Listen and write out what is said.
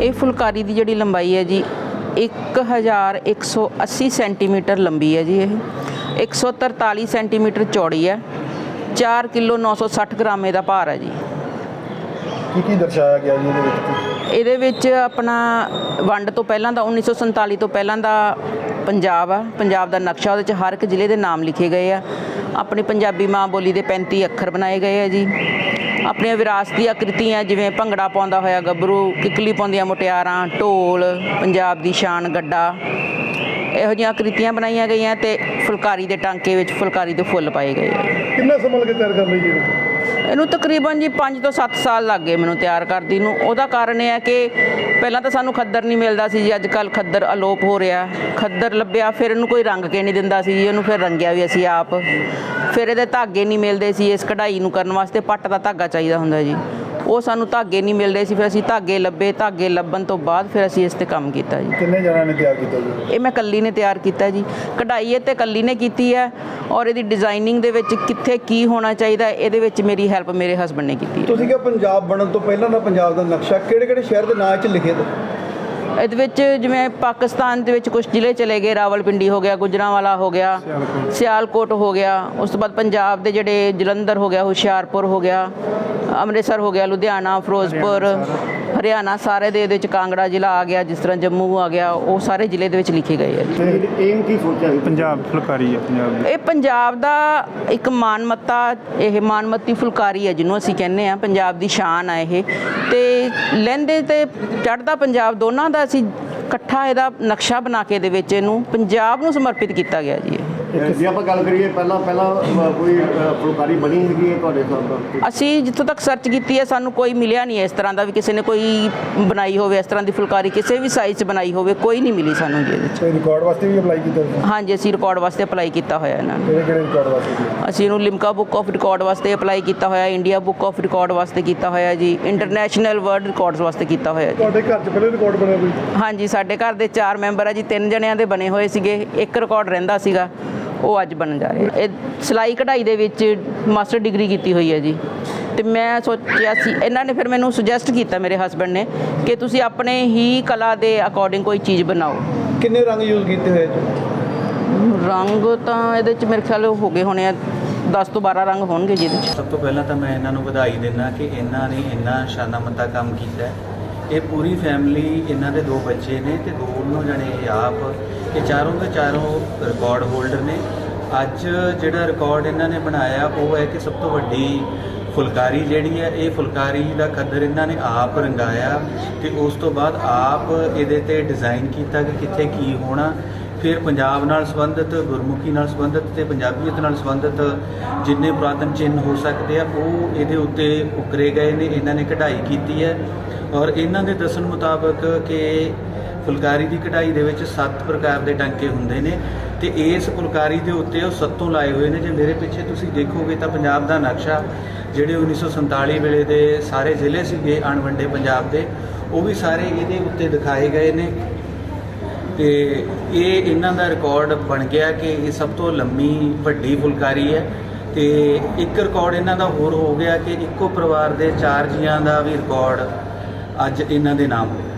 ਇਹ ਫੁਲਕਾਰੀ ਦੀ ਜਿਹੜੀ ਲੰਬਾਈ ਹੈ ਜੀ 1180 ਸੈਂਟੀਮੀਟਰ ਲੰਬੀ ਹੈ ਜੀ ਇਹ। 143 ਸੈਂਟੀਮੀਟਰ ਚੌੜੀ ਹੈ। 4 ਕਿਲੋ 960 ਗ੍ਰਾਮ ਇਹਦਾ ਭਾਰ ਹੈ ਜੀ। ਕੀ ਕੀ ਦਰਸਾਇਆ ਗਿਆ ਜੀ ਇਹਦੇ ਵਿੱਚ? ਇਹਦੇ ਵਿੱਚ ਆਪਣਾ ਵੰਡ ਤੋਂ ਪਹਿਲਾਂ ਦਾ 1947 ਤੋਂ ਪਹਿਲਾਂ ਦਾ ਪੰਜਾਬ ਆ। ਪੰਜਾਬ ਦਾ ਨਕਸ਼ਾ ਉਹਦੇ ਚ ਹਰ ਇੱਕ ਜ਼ਿਲ੍ਹੇ ਦੇ ਨਾਮ ਲਿਖੇ ਗਏ ਆ। ਆਪਣੀ ਪੰਜਾਬੀ ਮਾਂ ਬੋਲੀ ਦੇ 35 ਅੱਖਰ ਬਣਾਏ ਗਏ ਆ ਜੀ। ਆਪਣੀਆਂ ਵਿਰਾਸਤੀ ਆਕ੍ਰਿਤੀਆਂ ਜਿਵੇਂ ਭੰਗੜਾ ਪਾਉਂਦਾ ਹੋਇਆ ਗੱਭਰੂ, ਕਿੱਕਲੀ ਪਾਉਂਦੀਆਂ ਮੁਟਿਆਰਾਂ, ਢੋਲ, ਪੰਜਾਬ ਦੀ ਸ਼ਾਨ, ਗੱਡਾ, ਇਹੋ ਜਿਹੀਆਂ ਆਕ੍ਰਿਤੀਆਂ ਬਣਾਈਆਂ ਗਈਆਂ ਤੇ ਫੁਲਕਾਰੀ ਦੇ ਟਾਂਕੇ ਵਿੱਚ ਫੁਲਕਾਰੀ ਦੇ ਫੁੱਲ ਪਾਏ ਗਏ ਆ। ਕਿੰਨਾ ਸਮਾਂ ਲੱਗੇ ਤਿਆਰ ਕਰਨ ਲਈ ਜੀ? ਇਹਨੂੰ? ਤਕਰੀਬਨ ਜੀ 5 ਤੋਂ 7 ਸਾਲ ਲੱਗ ਗਏ ਮੈਨੂੰ ਤਿਆਰ ਕਰਦੀ ਨੂੰ। ਉਹਦਾ ਕਾਰਨ ਇਹ ਹੈ ਕਿ ਪਹਿਲਾਂ ਤਾਂ ਸਾਨੂੰ ਖੱਦਰ ਨਹੀਂ ਮਿਲਦਾ ਸੀ ਜੀ ਅੱਜ ਕੱਲ ਖੱਦਰ ਅਲੋਪ ਹੋ ਰਿਹਾ। ਖੱਦਰ ਲੱਭਿਆ, ਫਿਰ ਇਹਨੂੰ ਕੋਈ ਰੰਗ ਕੇ ਨਹੀਂ ਦਿੰਦਾ ਸੀ ਜੀ ਇਹਨੂੰ ਫਿਰ ਰੰਗਿਆ ਵੀ ਅਸੀਂ ਆਪ। ਫਿਰ ਇਹਦੇ ਧਾਗੇ ਨਹੀਂ ਮਿਲਦੇ ਸੀ ਇਸ ਕਢਾਈ ਨੂੰ ਕਰਨ ਵਾਸਤੇ, ਪੱਟ ਦਾ ਧਾਗਾ ਚਾਹੀਦਾ ਹੁੰਦਾ ਜੀ। ਉਹ ਸਾਨੂੰ ਧਾਗੇ ਨਹੀਂ ਮਿਲਦੇ ਸੀ ਫਿਰ ਅਸੀਂ ਧਾਗੇ ਲੱਭੇ ਧਾਗੇ ਲੱਭਣ ਤੋਂ ਬਾਅਦ ਫਿਰ ਅਸੀਂ ਇਸ ਤੇ ਕੰਮ ਕੀਤਾ ਜੀ। ਕਿੰਨੇ ਜਣਾਂ ਨੇ ਤਿਆਰ ਕੀਤਾ ਜੀ? ਇਹ ਮੈਂ ਕੱਲੀ ਨੇ ਤਿਆਰ ਕੀਤਾ ਜੀ। ਕਢਾਈ ਇਹ ਤੇ ਕੱਲੀ ਨੇ ਕੀਤੀ ਹੈ ਔਰ ਇਹਦੀ ਡਿਜ਼ਾਈਨਿੰਗ ਦੇ ਵਿੱਚ ਕਿੱਥੇ ਕੀ ਹੋਣਾ ਚਾਹੀਦਾ ਇਹਦੇ ਵਿੱਚ ਮੇਰੀ ਹੈਲਪ ਮੇਰੇ ਹਸਬੰਡ ਨੇ ਕੀਤੀ ਤੁਸੀਂ ਕਿਹਾ ਪੰਜਾਬ ਬਣਨ ਤੋਂ ਪਹਿਲਾਂ ਦਾ ਪੰਜਾਬ ਦਾ ਨਕਸ਼ਾ ਕਿਹੜੇ ਕਿਹੜੇ ਸ਼ਹਿਰ ਦੇ ਨਾਂ 'ਚ ਲਿਖੇ ਤੇ? ਇਹਦੇ ਵਿੱਚ ਜਿਵੇਂ ਪਾਕਿਸਤਾਨ ਦੇ ਵਿੱਚ ਕੁਝ ਜ਼ਿਲ੍ਹੇ ਚਲੇ ਗਏ ਰਾਵਲਪਿੰਡੀ ਹੋ ਗਿਆ ਗੁਜਰਾਂਵਾਲਾ ਹੋ ਗਿਆ ਸਿਆਲਕੋਟ ਹੋ ਗਿਆ ਉਸ ਤੋਂ ਬਾਅਦ ਪੰਜਾਬ ਦੇ ਜਿਹੜੇ ਜਲੰਧਰ ਹੋ ਗਿਆ ਹੁਸ਼ਿਆਰਪੁਰ ਹੋ ਗਿਆ ਅੰਮ੍ਰਿਤਸਰ ਹੋ ਗਿਆ ਲੁਧਿਆਣਾ ਫਿਰੋਜ਼ਪੁਰ ਹਰਿਆਣਾ ਸਾਰੇ। ਦੇ ਇਹਦੇ ਵਿੱਚ ਕਾਂਗੜਾ ਜ਼ਿਲ੍ਹਾ ਆ ਗਿਆ ਜਿਸ ਤਰ੍ਹਾਂ ਜੰਮੂ ਆ ਗਿਆ ਉਹ ਸਾਰੇ ਜ਼ਿਲ੍ਹੇ ਦੇ ਵਿੱਚ ਲਿਖੇ ਗਏ ਆ ਜੀ। ਏਮ ਕੀ ਸੋਚਿਆ ਪੰਜਾਬ ਫੁਲਕਾਰੀ ਹੈ ਪੰਜਾਬ ਦੀ। ਇਹ ਪੰਜਾਬ ਦਾ ਇੱਕ ਮਾਨਮੱਤਾ ਇਹ ਮਾਨਮੱਤੀ ਫੁਲਕਾਰੀ ਹੈ ਜਿਹਨੂੰ ਅਸੀਂ ਕਹਿੰਦੇ ਆ ਪੰਜਾਬ ਦੀ ਸ਼ਾਨ ਆ ਇਹ। ਤੇ ਲਹਿੰਦੇ ਤੇ ਚੜ੍ਹਦਾ ਪੰਜਾਬ ਦੋਨਾਂ ਦਾ ਅਸੀਂ ਇਕੱਠਾ ਇਹਦਾ ਨਕਸ਼ਾ ਬਣਾ ਕੇ ਦੇ ਵਿੱਚ ਇਹਨੂੰ ਪੰਜਾਬ ਨੂੰ ਸਮਰਪਿਤ ਕੀਤਾ ਗਿਆ ਜੀ ਇਹ। ਜੇ ਆਪਾਂ ਗੱਲ ਕਰੀਏ ਪਹਿਲਾਂ ਪਹਿਲਾਂ ਕੋਈ ਫੁਲਕਾਰੀ ਬਣੀ ਹੈਗੀ ਹੈ ਤੁਹਾਡੇ ਹਿਸਾਬ ਨਾਲ? ਅਸੀਂ ਜਿੱਥੋਂ ਤੱਕ ਸਰਚ ਕੀਤੀ ਹੈ ਸਾਨੂੰ ਕੋਈ ਮਿਲਿਆ ਨਹੀਂ ਹੈ ਇਸ ਤਰ੍ਹਾਂ ਦਾ ਵੀ ਕਿਸੇ ਨੇ ਕੋਈ ਬਣਾਈ ਹੋਵੇ ਇਸ ਤਰ੍ਹਾਂ ਦੀ ਫੁਲਕਾਰੀ ਕਿਸੇ ਵੀ ਸਾਈਜ਼ 'ਚ ਬਣਾਈ ਹੋਵੇ ਕੋਈ ਨਹੀਂ ਮਿਲੀ ਸਾਨੂੰ ਜੀ ਇਹਦੇ 'ਚ। ਕੋਈ ਰਿਕਾਰਡ ਵਾਸਤੇ ਵੀ ਅਪਲਾਈ ਕੀਤਾ ਤੁਸੀਂ? ਹਾਂਜੀ ਅਸੀਂ ਰਿਕਾਰਡ ਵਾਸਤੇ ਅਪਲਾਈ ਕੀਤਾ ਹੋਇਆ ਇਹਨਾਂ ਨੂੰ। ਕਿਹੜੇ ਕਿਹੜੇ ਰਿਕਾਰਡ ਵਾਸਤੇ? ਅਸੀਂ ਇਹਨੂੰ ਲਿਮਕਾ ਬੁੱਕ ਆਫ ਰਿਕਾਰਡ ਵਾਸਤੇ ਅਪਲਾਈ ਕੀਤਾ ਹੋਇਆ ਇੰਡੀਆ ਬੁੱਕ ਆਫ ਰਿਕਾਰਡ ਵਾਸਤੇ ਕੀਤਾ ਹੋਇਆ ਜੀ ਇੰਟਰਨੈਸ਼ਨਲ ਵਰਲਡ ਰਿਕਾਰਡਸ ਵਾਸਤੇ ਕੀਤਾ ਹੋਇਆ ਜੀ। ਤੁਹਾਡੇ ਘਰ 'ਚ ਪਹਿਲੇ ਰਿਕਾਰਡ ਬਣਿਆ ਕੋਈ? ਹਾਂਜੀ ਸਾਡੇ ਘਰ ਦੇ ਚਾਰ ਮੈਂਬਰ ਆ ਜੀ ਤਿੰਨ ਜਣਿਆਂ ਦੇ ਬਣੇ ਹੋਏ ਸੀਗੇ ਇੱਕ ਰਿਕਾਰਡ ਰਹਿੰਦਾ ਸੀਗਾ। ਉਹ ਅੱਜ ਬਣਨ ਜਾ ਰਿਹਾ। ਇਹ ਸਿਲਾਈ ਕਢਾਈ ਦੇ ਵਿੱਚ ਮਾਸਟਰ ਡਿਗਰੀ ਕੀਤੀ ਹੋਈ ਹੈ ਜੀ। ਤੇ ਮੈਂ ਸੋਚਿਆ ਸੀ ਇਹਨਾਂ ਨੇ ਫਿਰ ਮੈਨੂੰ ਸੁਜੈਸਟ ਕੀਤਾ ਮੇਰੇ ਹਸਬੰਡ ਨੇ ਕਿ ਤੁਸੀਂ ਆਪਣੇ ਹੀ ਕਲਾ ਦੇ ਅਕੋਰਡਿੰਗ ਕੋਈ ਚੀਜ਼ ਬਣਾਓ। ਕਿੰਨੇ ਰੰਗ ਯੂਜ਼ ਕੀਤੇ ਹੋਏ ਜੀ? ਰੰਗ ਤਾਂ ਇਹਦੇ ਚ ਮੇਰੇ ਖਿਆਲ ਹੋ ਗਏ ਹੋਣੇ ਆ 10 ਤੋਂ 12 ਰੰਗ ਹੋਣਗੇ ਜੀ ਇਹਦੇ ਚ। ਸਭ ਤੋਂ ਪਹਿਲਾਂ ਤਾਂ ਮੈਂ ਇਹਨਾਂ ਨੂੰ ਵਧਾਈ ਦਿੰਦਾ ਕਿ ਇਹਨਾਂ ਨੇ ਇੰਨਾ ਸ਼ਾਨਾਮੱਤਾ ਕੰਮ ਕੀਤਾ ਹੈ। ਇਹ ਪੂਰੀ ਫੈਮਿਲੀ ਇਹਨਾਂ ਦੇ ਦੋ ਬੱਚੇ ਨੇ ਤੇ ਦੋਨੋਂ ਜਣੇ ਇਹ ਆਪ, ਇਹ ਚਾਰੋਂ ਦੇ ਚਾਰੋਂ ਰਿਕਾਰਡ ਹੋਲਡਰ ਨੇ। ਅੱਜ ਜਿਹੜਾ ਰਿਕਾਰਡ ਇਹਨਾਂ ਨੇ ਬਣਾਇਆ, ਉਹ ਹੈ ਕਿ ਸਭ ਤੋਂ ਵੱਡੀ ਫੁਲਕਾਰੀ ਜਿਹੜੀ ਹੈ, ਇਹ ਫੁਲਕਾਰੀ ਦਾ ਖੱਦਰ ਇਹਨਾਂ ਨੇ ਆਪ ਰੰਗਾਇਆ ਤੇ ਉਸ ਤੋਂ ਬਾਅਦ ਆਪ ਇਹਦੇ ਤੇ ਡਿਜ਼ਾਈਨ ਕੀਤਾ ਕਿ ਕਿੱਥੇ ਕੀ ਹੋਣਾ। ਫਿਰ ਪੰਜਾਬ ਨਾਲ ਸੰਬੰਧਿਤ, ਗੁਰਮੁਖੀ ਨਾਲ ਸੰਬੰਧਿਤ ਤੇ ਪੰਜਾਬੀਅਤ ਨਾਲ ਸੰਬੰਧਿਤ ਜਿੰਨੇ ਪੁਰਾਤਨ ਚਿੰਨ੍ਹ ਹੋ ਸਕਦੇ ਆ, ਉਹ ਇਹਦੇ ਉੱਤੇ ਉਕਰੇ ਗਏ ਨੇ, ਇਹਨਾਂ ਨੇ ਕਢਾਈ ਕੀਤੀ ਹੈ। ਔਰ ਇਹਨਾਂ ਦੇ ਦੱਸਣ ਮੁਤਾਬਕ ਕਿ ਫੁਲਕਾਰੀ ਦੀ ਕਢਾਈ ਦੇ ਵਿੱਚ ਸੱਤ ਪ੍ਰਕਾਰ ਦੇ ਟਾਂਕੇ ਹੁੰਦੇ ਨੇ ਤੇ ਇਸ ਫੁਲਕਾਰੀ ਦੇ ਉੱਤੇ ਉਹ ਸੱਤੋਂ ਲਾਏ ਹੋਏ ਨੇ। ਜੇ ਮੇਰੇ ਪਿੱਛੇ ਤੁਸੀਂ ਦੇਖੋਗੇ ਤਾਂ ਪੰਜਾਬ ਦਾ ਨਕਸ਼ਾ, ਜਿਹੜੇ 1947 ਵੇਲੇ ਦੇ ਸਾਰੇ ਜ਼ਿਲ੍ਹੇ ਸੀਗੇ, ਅਣਵੰਡੇ ਪੰਜਾਬ ਦੇ, ਉਹ ਵੀ ਸਾਰੇ ਇਹਦੇ ਉੱਤੇ ਦਿਖਾਏ ਗਏ ਨੇ। ਤੇ ਇਹ ਇਹਨਾਂ ਦਾ ਰਿਕਾਰਡ ਬਣ ਗਿਆ ਕਿ ਇਹ ਸਭ ਤੋਂ ਲੰਮੀ ਵੱਡੀ ਫੁਲਕਾਰੀ ਹੈ ਤੇ ਇੱਕ ਰਿਕਾਰਡ ਇਹਨਾਂ ਦਾ ਹੋਰ ਹੋ ਗਿਆ ਕਿ ਇੱਕੋ ਪਰਿਵਾਰ ਦੇ ਚਾਰ ਜੀਆਂ ਦਾ ਵੀ ਰਿਕਾਰਡ ਅੱਜ ਇਹਨਾਂ ਦੇ ਨਾਮ ਹੋਇਆ